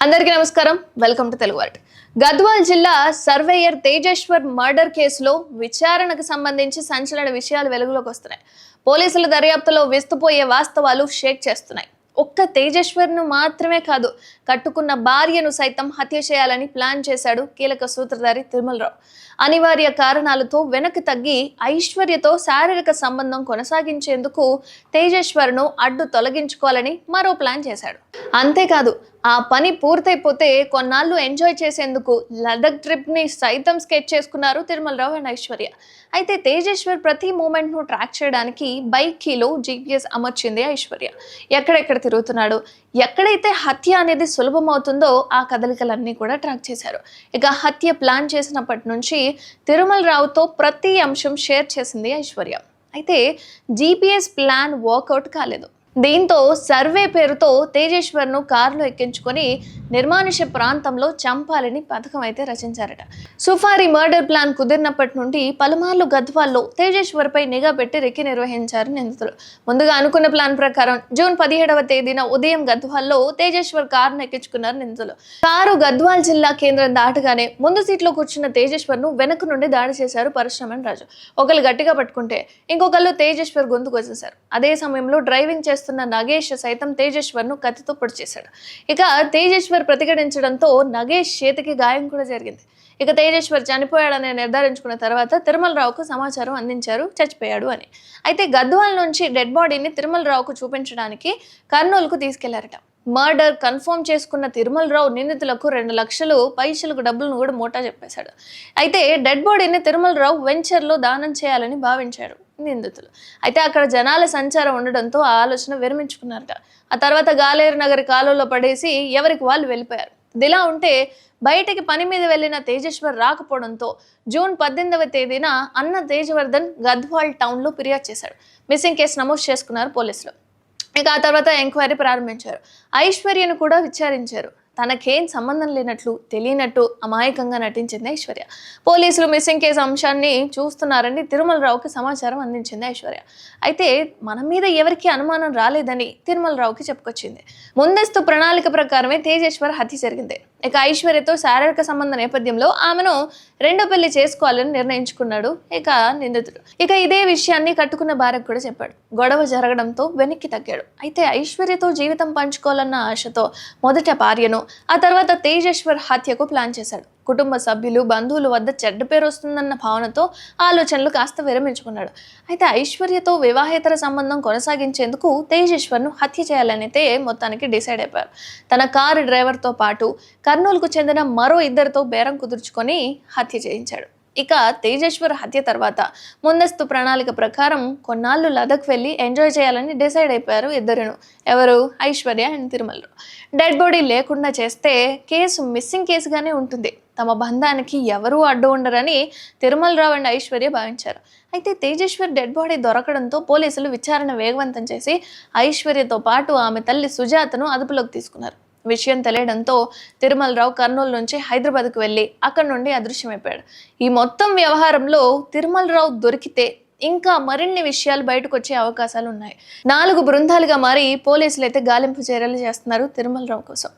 అందరికీ నమస్కారం. Welcome to Telugu వార్త గద్వాల్ జిల్లా సర్వేయర్ తేజేశ్వర్ మర్డర్ కేసులో విచారణకు సంబంధించి సంచలన విషయాలు వెలుగులోకి వస్తున్నాయి. పోలీసుల దర్యాప్తులో విస్తుపోయే వాస్తవాలు షేక్ చేస్తున్నాయి. ఒక్క తేజేశ్వర్ను మాత్రమే కాదు కట్టుకున్న భార్యను సైతం హత్య చేయాలని ప్లాన్ చేశాడు కీలక సూత్రధారి తిరుమలరావు. అనివార్య కారణాలతో వెనక్కి తగ్గి ఐశ్వర్యతో శారీరక సంబంధం కొనసాగించేందుకు తేజేశ్వర్ను అడ్డు తొలగించుకోవాలని మరో ప్లాన్ చేశాడు. అంతేకాదు ఆ పని పూర్తయిపోతే కొన్నాళ్ళు ఎంజాయ్ చేసేందుకు లదక్ ట్రిప్ని సైతం స్కెచ్ చేసుకున్నారు తిరుమలరావు అండ్ ఐశ్వర్య. అయితే తేజేశ్వర్ ప్రతి మూమెంట్ను ట్రాక్ చేయడానికి బైక్ కీలో జీపీఎస్ అమర్చింది ఐశ్వర్య. ఎక్కడెక్కడ తిరుగుతున్నాడు ఎక్కడైతే హత్య అనేది సులభమవుతుందో ఆ కదలికలన్నీ కూడా ట్రాక్ చేశారు. ఇక హత్య ప్లాన్ చేసినప్పటి నుంచి తిరుమలరావుతో ప్రతి అంశం షేర్ చేసింది ఐశ్వర్య. అయితే జీపీఎస్ ప్లాన్ వర్కౌట్ కాలేదు. దీంతో సర్వే పేరుతో తేజేశ్వర్ను కారులో ఎక్కించుకొని నిర్మానుష్య ప్రాంతంలో చంపాలని పథకం అయితే రచించారట. సుఫారీ మర్డర్ ప్లాన్ కుదిరినప్పటి నుండి పలుమార్లు గద్వాల్లో తేజేశ్వర్పై నిఘా పెట్టి రెక్కి నిర్వహించారు నిందితులు. ముందుగా అనుకున్న ప్లాన్ ప్రకారం జూన్ పదిహేడవ తేదీన ఉదయం గద్వాల్లో తేజేశ్వర్ కారును ఎక్కించుకున్నారు నిందితులు. కారు గద్వాల్ జిల్లా కేంద్రం దాటగానే ముందు సీట్లో కూర్చున్న తేజేశ్వర్ను వెనక నుండి దాడి చేశారు పరశురామన్ రాజు. ఒకళ్ళు గట్టిగా పట్టుకుంటే ఇంకొకళ్ళు తేజేశ్వర్ గొంతుకు వచ్చేశారు. అదే సమయంలో డ్రైవింగ్ చేస్తున్న నగేష్ సైతం తేజేశ్వర్ను కత్తితో పొడి చేశాడు. ఇక తేజేశ్వర్ ప్రతిఘటించడంతో నగేష్ చేతికి గాయం కూడా జరిగింది. ఇక తేజేశ్వర్ చనిపోయాడని నిర్ధారించుకున్న తర్వాత తిరుమలరావుకు సమాచారం అందించారు చచ్చిపోయాడు అని. అయితే గద్వాల్ నుంచి డెడ్ బాడీని తిరుమలరావుకు చూపించడానికి కర్నూలుకు తీసుకెళ్ళారట. మర్డర్ కన్ఫర్మ్ చేసుకున్న తిరుమలరావు నిందితులకు రెండు లక్షలు పైసలకు డబ్బులను కూడా మోటా చెప్పేశాడు. అయితే డెడ్ బాడీని తిరుమలరావు వెంచర్లో దానం చేయాలని భావించాడు నిందితులు. అయితే అక్కడ జనాల సంచారం ఉండడంతో ఆ ఆలోచన విరమించుకున్నారట. ఆ తర్వాత గాలేరు నగరి కాలువలో పడేసి ఎవరికి వాళ్ళు వెళ్ళిపోయారు. ఇదిలా ఉంటే బయటికి పని మీద వెళ్ళిన తేజేశ్వర్ రాకపోవడంతో జూన్ పద్దెనిమిదవ తేదీన అన్న తేజవర్ధన్ గద్వాల్ టౌన్లో ఫిర్యాదు చేశాడు. మిస్సింగ్ కేసు నమోదు చేసుకున్నారు పోలీసులు. ఇక ఆ తర్వాత ఎంక్వైరీ ప్రారంభించారు. ఐశ్వర్యను కూడా విచారించారు. తనకేం సంబంధం లేనట్లు తెలియనట్టు అమాయకంగా నటించింది ఐశ్వర్య. పోలీసులు మిస్సింగ్ కేసు అంశాన్ని చూస్తున్నారని తిరుమలరావుకి సమాచారం అందించింది ఐశ్వర్య. అయితే మన మీద ఎవరికీ అనుమానం రాలేదని తిరుమలరావుకి చెప్పుకొచ్చింది. ముందస్తు ప్రణాళిక ప్రకారమే తేజేశ్వర్ హత్య జరిగింది. ఇక ఐశ్వర్యతో శారీరక సంబంధ నేపథ్యంలో ఆమెను రెండో పెళ్ళి చేసుకోవాలని నిర్ణయించుకున్నాడు ఇక నిందితుడు. ఇక ఇదే విషయాన్ని కట్టుకున్న భార్యకు కూడా చెప్పాడు. గొడవ జరగడంతో వెనక్కి తగ్గాడు. అయితే ఐశ్వర్యతో జీవితం పంచుకోవాలన్న ఆశతో మొదట భార్యను ఆ తర్వాత తేజేశ్వర్ హత్యకు ప్లాన్ చేశాడు. కుటుంబ సభ్యులు బంధువుల వద్ద చెడ్డ పేరు వస్తుందన్న భావనతో ఆలోచనలు కాస్త విరమించుకున్నాడు. అయితే ఐశ్వర్యతో వివాహేతర సంబంధం కొనసాగించేందుకు తేజేశ్వర్ను హత్య చేయాలనైతే మొత్తానికి డిసైడ్ అయిపోయారు. తన కారు డ్రైవర్తో పాటు కర్నూలుకు చెందిన మరో ఇద్దరితో బేరం కుదుర్చుకొని హత్య చేయించాడు. ఇక తేజేశ్వర్ హత్య తర్వాత ముందస్తు ప్రణాళిక ప్రకారం కొన్నాళ్ళు లదక్ వెళ్ళి ఎంజాయ్ చేయాలని డిసైడ్ అయిపోయారు ఇద్దరును. ఎవరు? Aishwarya and Tirumala Rao dead body లేకుండా చేస్తే కేసు మిస్సింగ్ కేసుగానే ఉంటుంది. తమ బంధానికి ఎవరూ అడ్డు ఉండరని తిరుమలరావు అండ్ ఐశ్వర్య భావించారు. అయితే తేజేశ్వర్ డెడ్ బాడీ దొరకడంతో పోలీసులు విచారణ వేగవంతం చేసి ఐశ్వర్యతో పాటు ఆమె తల్లి సుజాతను అదుపులోకి తీసుకున్నారు. విషయం తెలియడంతో తిరుమలరావు కర్నూలు నుంచి హైదరాబాద్కు వెళ్ళి అక్కడి నుండి అదృశ్యమైపోయాడు. ఈ మొత్తం వ్యవహారంలో తిరుమలరావు దొరికితే ఇంకా మరిన్ని విషయాలు బయటకు వచ్చే అవకాశాలు ఉన్నాయి. నాలుగు బృందాలుగా మారి పోలీసులు అయితే గాలింపు చర్యలు చేస్తున్నారు తిరుమలరావు కోసం.